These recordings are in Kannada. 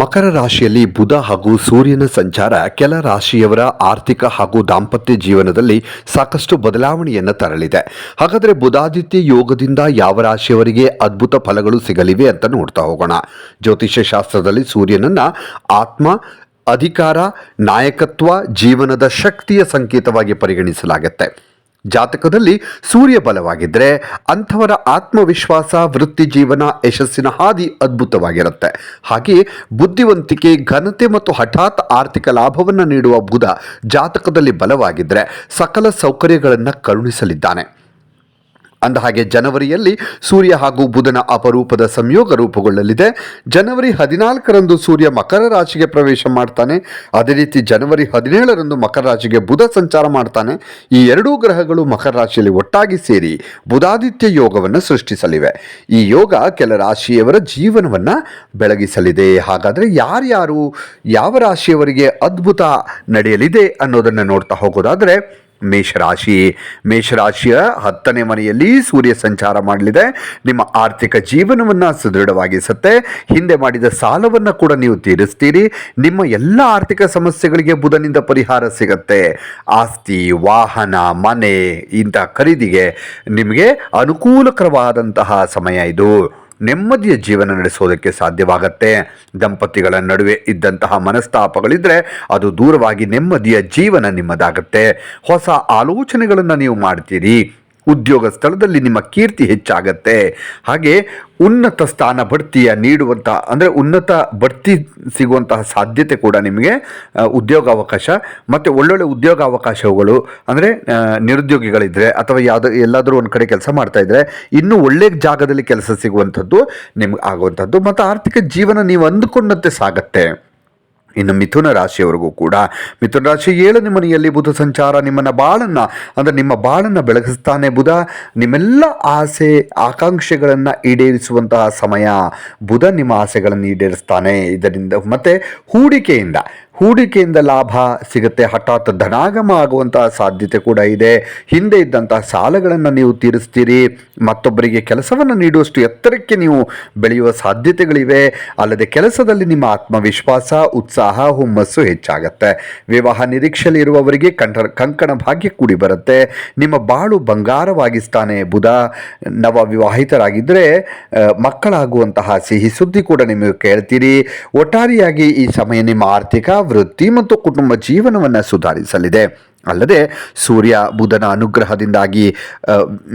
ಮಕರ ರಾಶಿಯಲ್ಲಿ ಬುಧ ಹಾಗೂ ಸೂರ್ಯನ ಸಂಚಾರ ಕೆಲ ರಾಶಿಯವರ ಆರ್ಥಿಕ ಹಾಗೂ ದಾಂಪತ್ಯ ಜೀವನದಲ್ಲಿ ಸಾಕಷ್ಟು ಬದಲಾವಣೆಯನ್ನು ತರಲಿದೆ. ಹಾಗಾದರೆ ಬುಧಾದಿತ್ಯ ಯೋಗದಿಂದ ಯಾವ ರಾಶಿಯವರಿಗೆ ಅದ್ಭುತ ಫಲಗಳು ಸಿಗಲಿವೆ ಅಂತ ನೋಡ್ತಾ ಹೋಗೋಣ. ಜ್ಯೋತಿಷ್ಯ ಶಾಸ್ತ್ರದಲ್ಲಿ ಸೂರ್ಯನನ್ನು ಆತ್ಮ, ಅಧಿಕಾರ, ನಾಯಕತ್ವ, ಜೀವನದ ಶಕ್ತಿಯ ಸಂಕೇತವಾಗಿ ಪರಿಗಣಿಸಲಾಗುತ್ತೆ. ಜಾತಕದಲ್ಲಿ ಸೂರ್ಯ ಬಲವಾಗಿದ್ದರೆ ಅಂಥವರ ಆತ್ಮವಿಶ್ವಾಸ, ವೃತ್ತಿ ಜೀವನ, ಯಶಸ್ಸಿನ ಹಾದಿ ಅದ್ಭುತವಾಗಿರುತ್ತೆ. ಹಾಗೆಯೇ ಬುದ್ಧಿವಂತಿಕೆ, ಘನತೆ ಮತ್ತು ಹಠಾತ್ ಆರ್ಥಿಕ ಲಾಭವನ್ನು ನೀಡುವ ಬುಧ ಜಾತಕದಲ್ಲಿ ಬಲವಾಗಿದ್ದರೆ ಸಕಲ ಸೌಕರ್ಯಗಳನ್ನು ಕರುಣಿಸಲಿದ್ದಾನೆ. ಅಂದಹಾಗೆ ಜನವರಿಯಲ್ಲಿ ಸೂರ್ಯ ಹಾಗೂ ಬುಧನ ಅಪರೂಪದ ಸಂಯೋಗ ರೂಪುಗೊಳ್ಳಲಿದೆ. ಜನವರಿ ಹದಿನಾಲ್ಕರಂದು ಸೂರ್ಯ ಮಕರ ರಾಶಿಗೆ ಪ್ರವೇಶ ಮಾಡ್ತಾನೆ. ಅದೇ ರೀತಿ ಜನವರಿ ಹದಿನೇಳರಂದು ಮಕರ ರಾಶಿಗೆ ಬುಧ ಸಂಚಾರ ಮಾಡ್ತಾನೆ. ಈ ಎರಡೂ ಗ್ರಹಗಳು ಮಕರ ರಾಶಿಯಲ್ಲಿ ಒಟ್ಟಾಗಿ ಸೇರಿ ಬುಧಾದಿತ್ಯ ಯೋಗವನ್ನು ಸೃಷ್ಟಿಸಲಿವೆ. ಈ ಯೋಗ ಕೆಲ ರಾಶಿಯವರ ಜೀವನವನ್ನು ಬೆಳಗಿಸಲಿದೆ. ಹಾಗಾದರೆ ಯಾರ್ಯಾರು ಯಾವ ರಾಶಿಯವರಿಗೆ ಅದ್ಭುತ ನಡೆಯಲಿದೆ ಅನ್ನೋದನ್ನು ನೋಡ್ತಾ ಹೋಗೋದಾದರೆ ಮೇಷರಾಶಿ. ಮೇಷರಾಶಿಯ ಹತ್ತನೇ ಮನೆಯಲ್ಲಿ ಸೂರ್ಯ ಸಂಚಾರ ಮಾಡಲಿದೆ. ನಿಮ್ಮ ಆರ್ಥಿಕ ಜೀವನವನ್ನು ಸುದೃಢವಾಗಿಸುತ್ತೆ. ಹಿಂದೆ ಮಾಡಿದ ಸಾಲವನ್ನು ಕೂಡ ನೀವು ತೀರಿಸ್ತೀರಿ. ನಿಮ್ಮ ಎಲ್ಲ ಆರ್ಥಿಕ ಸಮಸ್ಯೆಗಳಿಗೆ ಬುಧನಿಂದ ಪರಿಹಾರ ಸಿಗತ್ತೆ. ಆಸ್ತಿ, ವಾಹನ, ಮನೆ ಇಂಥ ಖರೀದಿಗೆ ನಿಮಗೆ ಅನುಕೂಲಕರವಾದಂತಹ ಸಮಯ ಇದು. ನೆಮ್ಮದಿಯ ಜೀವನ ನಡೆಸೋದಕ್ಕೆ ಸಾಧ್ಯವಾಗತ್ತೆ. ದಂಪತಿಗಳ ನಡುವೆ ಇದ್ದಂತಹ ಮನಸ್ತಾಪಗಳಿದ್ರೆ ಅದು ದೂರವಾಗಿ ನೆಮ್ಮದಿಯ ಜೀವನ ನಿಮ್ಮದಾಗತ್ತೆ. ಹೊಸ ಆಲೋಚನೆಗಳನ್ನು ನೀವು ಮಾಡ್ತೀರಿ. ಉದ್ಯೋಗ ಸ್ಥಳದಲ್ಲಿ ನಿಮ್ಮ ಕೀರ್ತಿ ಹೆಚ್ಚಾಗತ್ತೆ. ಹಾಗೆ ಉನ್ನತ ಸ್ಥಾನ ಬಡ್ತಿಯ ನೀಡುವಂತಹ ಅಂದರೆ ಉನ್ನತ ಬಡ್ತಿ ಸಿಗುವಂತಹ ಸಾಧ್ಯತೆ ಕೂಡ ನಿಮಗೆ ಉದ್ಯೋಗ ಉದ್ಯೋಗಾವಕಾಶ ಮತ್ತು ಒಳ್ಳೊಳ್ಳೆ ಉದ್ಯೋಗಾವಕಾಶಗಳು, ಅಂದರೆ ನಿರುದ್ಯೋಗಿಗಳಿದ್ದರೆ ನಿರುದ್ಯೋಗಿಗಳಿದ್ರೆ ಅಥವಾ ಯಾವುದೋ, ಎಲ್ಲಾದರೂ ಒಂದು ಕಡೆ ಕೆಲಸ ಮಾಡ್ತಾ ಇದ್ರೆ ಇನ್ನೂ ಒಳ್ಳೆಯ ಜಾಗದಲ್ಲಿ ಕೆಲಸ ಸಿಗುವಂಥದ್ದು ನಿಮ್ಗೆ ಆಗುವಂಥದ್ದು. ಮತ್ತು ಆರ್ಥಿಕ ಜೀವನ ನೀವು ಅಂದುಕೊಂಡಂತೆ ಸಾಗತ್ತೆ. ಇನ್ನು ಮಿಥುನ ರಾಶಿಯವರೆಗೂ ಕೂಡ. ಮಿಥುನ ರಾಶಿ ಏಳನೇ ಮನೆಯಲ್ಲಿ ಬುಧ ಸಂಚಾರ ನಿಮ್ಮನ್ನು ಬಾಳನ್ನು, ಅಂದರೆ ನಿಮ್ಮ ಬಾಳನ್ನು ಬೆಳಗಿಸ್ತಾನೆ ಬುಧ. ನಿಮ್ಮೆಲ್ಲ ಆಸೆ, ಆಕಾಂಕ್ಷೆಗಳನ್ನು ಈಡೇರಿಸುವಂತಹ ಸಮಯ ಬುಧ ನಿಮ್ಮ ಆಸೆಗಳನ್ನು ಈಡೇರಿಸ್ತಾನೆ ಇದರಿಂದ, ಮತ್ತು ಹೂಡಿಕೆಯಿಂದ. ಹೂಡಿಕೆಯಿಂದ ಲಾಭ ಸಿಗುತ್ತೆ. ಹಠಾತ್ ಧನಾಗಮ ಆಗುವಂತಹ ಸಾಧ್ಯತೆ ಕೂಡ ಇದೆ. ಹಿಂದೆ ಇದ್ದಂತಹ ಸಾಲಗಳನ್ನು ನೀವು ತೀರಿಸ್ತೀರಿ. ಮತ್ತೊಬ್ಬರಿಗೆ ಕೆಲಸವನ್ನು ನೀಡುವಷ್ಟು ಎತ್ತರಕ್ಕೆ ನೀವು ಬೆಳೆಯುವ ಸಾಧ್ಯತೆಗಳಿವೆ. ಅಲ್ಲದೆ ಕೆಲಸದಲ್ಲಿ ನಿಮ್ಮ ಆತ್ಮವಿಶ್ವಾಸ, ಉತ್ಸಾಹ, ಹುಮ್ಮಸ್ಸು ಹೆಚ್ಚಾಗುತ್ತೆ. ವಿವಾಹ ನಿರೀಕ್ಷೆಯಲ್ಲಿ ಇರುವವರಿಗೆ ಕಂಠ, ಕಂಕಣ ಭಾಗ್ಯ ಕೂಡಿ ಬರುತ್ತೆ. ನಿಮ್ಮ ಬಾಳು ಬಂಗಾರವಾಗಿಸ್ತಾನೆ ಬುಧ. ನವ ವಿವಾಹಿತರಾಗಿದ್ದರೆ ಮಕ್ಕಳಾಗುವಂತಹ ಸಿಹಿ ಸುದ್ದಿ ಕೂಡ ನಿಮಗೆ ಕೇಳ್ತೀರಿ. ಒಟ್ಟಾರೆಯಾಗಿ ಈ ಸಮಯ ನಿಮ್ಮ ಆರ್ಥಿಕ ವೃತ್ತಿ ಮತ್ತು ಕುಟುಂಬ ಜೀವನವನ್ನು ಸುಧಾರಿಸಲಿದೆ. ಅಲ್ಲದೆ ಸೂರ್ಯ, ಬುಧನ ಅನುಗ್ರಹದಿಂದಾಗಿ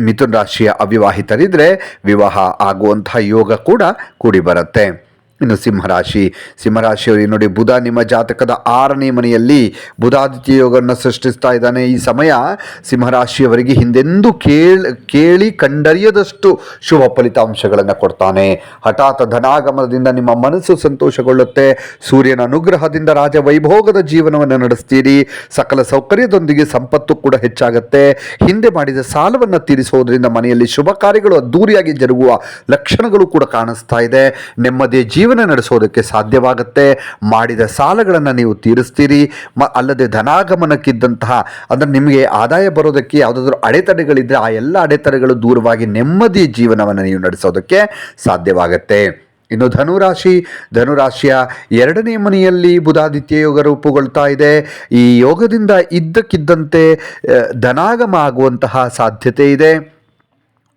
ಮಿಥುನ ರಾಶಿಯ ಅವಿವಾಹಿತರಿದ್ದರೆ ವಿವಾಹ ಆಗುವಂತಹ ಯೋಗ ಕೂಡ ಕೂಡಿ ಬರುತ್ತೆ. ಇನ್ನು ಸಿಂಹರಾಶಿ. ಸಿಂಹರಾಶಿಯವರಿಗೆ ನೋಡಿ, ಬುಧ ನಿಮ್ಮ ಜಾತಕದ ಆರನೇ ಮನೆಯಲ್ಲಿ ಬುಧಾದಿತ್ಯ ಯೋಗವನ್ನು ಸೃಷ್ಟಿಸ್ತಾ ಇದ್ದಾನೆ. ಈ ಸಮಯ ಸಿಂಹರಾಶಿಯವರಿಗೆ ಹಿಂದೆಂದೂ ಕೇಳ್, ಕೇಳಿ ಕಂಡರಿಯದಷ್ಟು ಶುಭ ಫಲಿತಾಂಶಗಳನ್ನು ಕೊಡ್ತಾನೆ. ಹಠಾತ್ ಧನಾಗಮನದಿಂದ ನಿಮ್ಮ ಮನಸ್ಸು ಸಂತೋಷಗೊಳ್ಳುತ್ತೆ. ಸೂರ್ಯನ ಅನುಗ್ರಹದಿಂದ ರಾಜ ವೈಭೋಗದ ಜೀವನವನ್ನು ನಡೆಸ್ತೀರಿ. ಸಕಲ ಸೌಕರ್ಯದೊಂದಿಗೆ ಸಂಪತ್ತು ಕೂಡ ಹೆಚ್ಚಾಗುತ್ತೆ. ಹಿಂದೆ ಮಾಡಿದ ಸಾಲವನ್ನು ತೀರಿಸುವುದರಿಂದ ಮನೆಯಲ್ಲಿ ಶುಭ ಕಾರ್ಯಗಳು ಅದ್ದೂರಿಯಾಗಿ ಜರುಗುವ ಲಕ್ಷಣಗಳು ಕೂಡ ಕಾಣಿಸ್ತಾ ಇದೆ. ನೆಮ್ಮದಿಯ ಜೀವನ ನಡೆಸೋದಕ್ಕೆ ಸಾಧ್ಯವಾಗುತ್ತೆ. ಮಾಡಿದ ಸಾಲಗಳನ್ನು ನೀವು ತೀರಿಸ್ತೀರಿ. ಮ, ಅಲ್ಲದೆ ಧನಾಗಮನಕ್ಕಿದ್ದಂತಹ, ಅಂದರೆ ನಿಮಗೆ ಆದಾಯ ಬರೋದಕ್ಕೆ ಯಾವುದಾದ್ರೂ ಅಡೆತಡೆಗಳಿದ್ದರೆ ಆ ಎಲ್ಲ ಅಡೆತಡೆಗಳು ದೂರವಾಗಿ ನೆಮ್ಮದಿ ಜೀವನವನ್ನು ನೀವು ನಡೆಸೋದಕ್ಕೆ ಸಾಧ್ಯವಾಗುತ್ತೆ. ಇನ್ನು ಧನುರಾಶಿ, ಧನುರಾಶಿಯ ಎರಡನೇ ಮನೆಯಲ್ಲಿ ಬುಧಾದಿತ್ಯ ಯೋಗ ರೂಪುಗೊಳ್ತಾ ಇದೆ. ಈ ಯೋಗದಿಂದ ಇದ್ದಕ್ಕಿದ್ದಂತೆ ಧನಾಗಮ ಆಗುವಂತಹ ಸಾಧ್ಯತೆ ಇದೆ.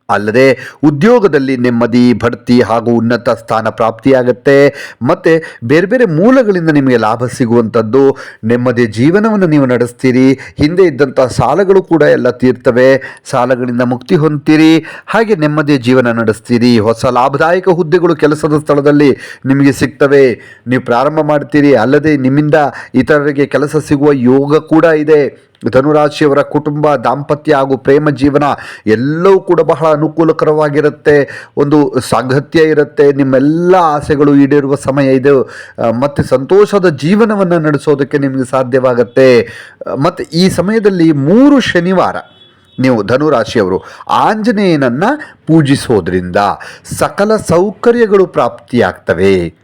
ಅಲ್ಲದೆ ಉದ್ಯೋಗದಲ್ಲಿ ನೆಮ್ಮದಿ ಬಡ್ತಿ ಹಾಗೂ ಉನ್ನತ ಸ್ಥಾನ ಪ್ರಾಪ್ತಿಯಾಗತ್ತೆ. ಮತ್ತು ಬೇರೆ ಬೇರೆ ಮೂಲಗಳಿಂದ ನಿಮಗೆ ಲಾಭ ಸಿಗುವಂಥದ್ದು, ನೆಮ್ಮದಿ ಜೀವನವನ್ನು ನೀವು ನಡೆಸ್ತೀರಿ, ಹಿಂದೆ ಇದ್ದಂಥ ಸಾಲಗಳು ಕೂಡ ಎಲ್ಲ ತೀರ್ತವೆ. ಸಾಲಗಳಿಂದ ಮುಕ್ತಿ ಹೊಂದ್ತೀರಿ, ಹಾಗೆ ನೆಮ್ಮದಿಯ ಜೀವನ ನಡೆಸ್ತೀರಿ. ಹೊಸ ಲಾಭದಾಯಕ ಹುದ್ದೆಗಳು ಕೆಲಸದ ಸ್ಥಳದಲ್ಲಿ ನಿಮಗೆ ಸಿಗ್ತವೆ. ನೀವು ಪ್ರಾರಂಭ ಮಾಡ್ತೀರಿ, ಅಲ್ಲದೆ ನಿಮ್ಮಿಂದ ಇತರರಿಗೆ ಕೆಲಸ ಸಿಗುವ ಯೋಗ ಕೂಡ ಇದೆ. ಧನುರಾಶಿಯವರ ಕುಟುಂಬ, ದಾಂಪತ್ಯ ಹಾಗೂ ಪ್ರೇಮ ಜೀವನ ಎಲ್ಲವೂ ಕೂಡ ಬಹಳ ಅನುಕೂಲಕರವಾಗಿರುತ್ತೆ. ಒಂದು ಸಾಂಗತ್ಯ ಇರುತ್ತೆ. ನಿಮ್ಮೆಲ್ಲ ಆಸೆಗಳು ಈಡೇರುವ ಸಮಯ ಇದು. ಮತ್ತು ಸಂತೋಷದ ಜೀವನವನ್ನು ನಡೆಸೋದಕ್ಕೆ ನಿಮಗೆ ಸಾಧ್ಯವಾಗುತ್ತೆ. ಮತ್ತು ಈ ಸಮಯದಲ್ಲಿ ಮೂರು ಶನಿವಾರ ನೀವು ಧನುರಾಶಿಯವರು ಆಂಜನೇಯನನ್ನು ಪೂಜಿಸೋದ್ರಿಂದ ಸಕಲ ಸೌಕರ್ಯಗಳು ಪ್ರಾಪ್ತಿಯಾಗ್ತವೆ.